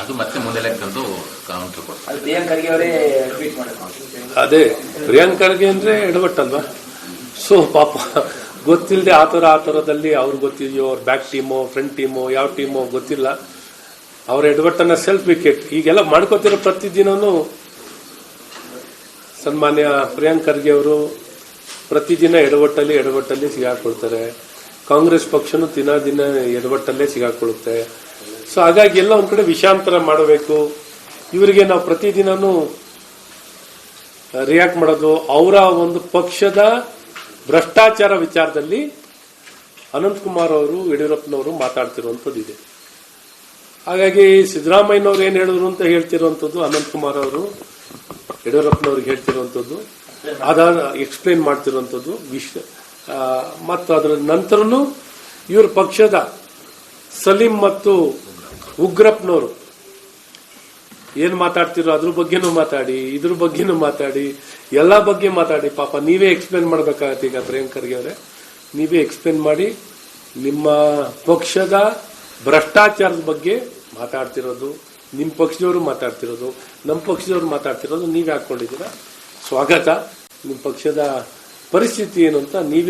ಅದು ಮತ್ತೆ ಮುಂದೆ ಲೆಕ್ಕಂದು ಕೌಂಟರ್ ಕೊಡ್ತಾರೆ. ಅದು ಪ್ರಿಯಾಂಕ್ ಖರ್ಗೆ ಅವರೇ ಅಂದ್ರೆ ಎಡವಟ್ಟಲ್ವಾ? ಸೊ ಪಾಪ ಗೊತ್ತಿಲ್ಲದೆ ಆ ಥರ ಆ ಥರದಲ್ಲಿ ಅವ್ರಿಗೆ ಗೊತ್ತಿದೆಯೋ ಅವ್ರ ಬ್ಯಾಕ್ ಟೀಮೋ ಫ್ರಂಟ್ ಟೀಮೋ ಯಾವ ಟೀಮೋ ಗೊತ್ತಿಲ್ಲ. ಅವ್ರ ಎಡವಟ್ಟನ್ನ ಸೆಲ್ಫ್ ವಿಕೆಟ್ ಈಗೆಲ್ಲ ಮಾಡ್ಕೋತಿರೋ ಪ್ರತಿದಿನವೂ ಸನ್ಮಾನ್ಯ ಪ್ರಿಯಾಂಕ್ ಖರ್ಗೆ ಅವರು ಪ್ರತಿದಿನ ಎಡವಟ್ಟಲ್ಲಿ ಎಡವಟ್ಟಲ್ಲಿ ಸಿಗಾಕೊಳ್ತಾರೆ ಕಾಂಗ್ರೆಸ್ ಪಕ್ಷನೂ ದಿನ ದಿನ ಎಡವಟ್ಟಲ್ಲೇ ಸಿಗಾಕೊಳ್ಳುತ್ತೆ ಸೊ ಹಾಗಾಗಿ ಎಲ್ಲ ಒಂದ್ ಕಡೆ ವಿಷಾಂತರ ಮಾಡಬೇಕು. ಇವರಿಗೆ ನಾವು ಪ್ರತಿದಿನನೂ ರಿಯಾಕ್ಟ್ ಮಾಡೋದು. ಅವರ ಒಂದು ಪಕ್ಷದ ಭ್ರಷ್ಟಾಚಾರ ವಿಚಾರದಲ್ಲಿ ಅನಂತಕುಮಾರ್ ಅವರು, ಯಡಿಯೂರಪ್ಪನವರು ಮಾತಾಡ್ತಿರುವಂಥದ್ದು ಇದೆ. ಹಾಗಾಗಿ ಸಿದ್ದರಾಮಯ್ಯನವ್ರು ಏನ್ ಹೇಳಿದ್ರು ಅಂತ ಹೇಳ್ತಿರುವಂಥದ್ದು ಅನಂತಕುಮಾರ್ ಅವರು, ಯಡಿಯೂರಪ್ಪನವ್ರಿಗೆ ಹೇಳ್ತಿರುವಂಥದ್ದು. ಅದಾದ ಎಕ್ಸ್ಪ್ಲೇನ್ ಮಾಡ್ತಿರುವಂಥದ್ದು. ವಿಶ್ವ ಮತ್ತು ಅದರ ನಂತರನು ಇವ್ರ ಪಕ್ಷದ ಸಲೀಂ ಮತ್ತು ಉಗ್ರಪ್ಪನವರು. ಏನ್ ಮಾತಾಡ್ತಿರೋ ಅದ್ರ ಬಗ್ಗೆನೂ ಮಾತಾಡಿ, ಇದ್ರ ಬಗ್ಗೆನೂ ಮಾತಾಡಿ, ಎಲ್ಲಾ ಬಗ್ಗೆ ಮಾತಾಡಿ. ಪಾಪ ನೀವೇ ಎಕ್ಸ್ಪ್ಲೇನ್ ಮಾಡ್ಬೇಕಾಗತ್ತೆ ಈಗ ಪ್ರಿಯಾಂಕರ್ಗೆ ಅವರೇ. ನೀವೇ ಎಕ್ಸ್ಪ್ಲೇನ್ ಮಾಡಿ ನಿಮ್ಮ ಪಕ್ಷದ ಭ್ರಷ್ಟಾಚಾರದ ಬಗ್ಗೆ ಮಾತಾಡ್ತಿರೋದು ನಿಮ್ಮ ಪಕ್ಷದವರು ಮಾತಾಡ್ತಿರೋದು ನಮ್ಮ ಪಕ್ಷದವ್ರು ಮಾತಾಡ್ತಿರೋದು ನೀವೇ ಹಾಕೊಂಡಿದ್ದೀರಾ ಸ್ವಾಗತ. ನಿಮ್ಮ ಪಕ್ಷದ ಪರಿಸ್ಥಿತಿ ಏನು ಅಂತ ನೀವೇ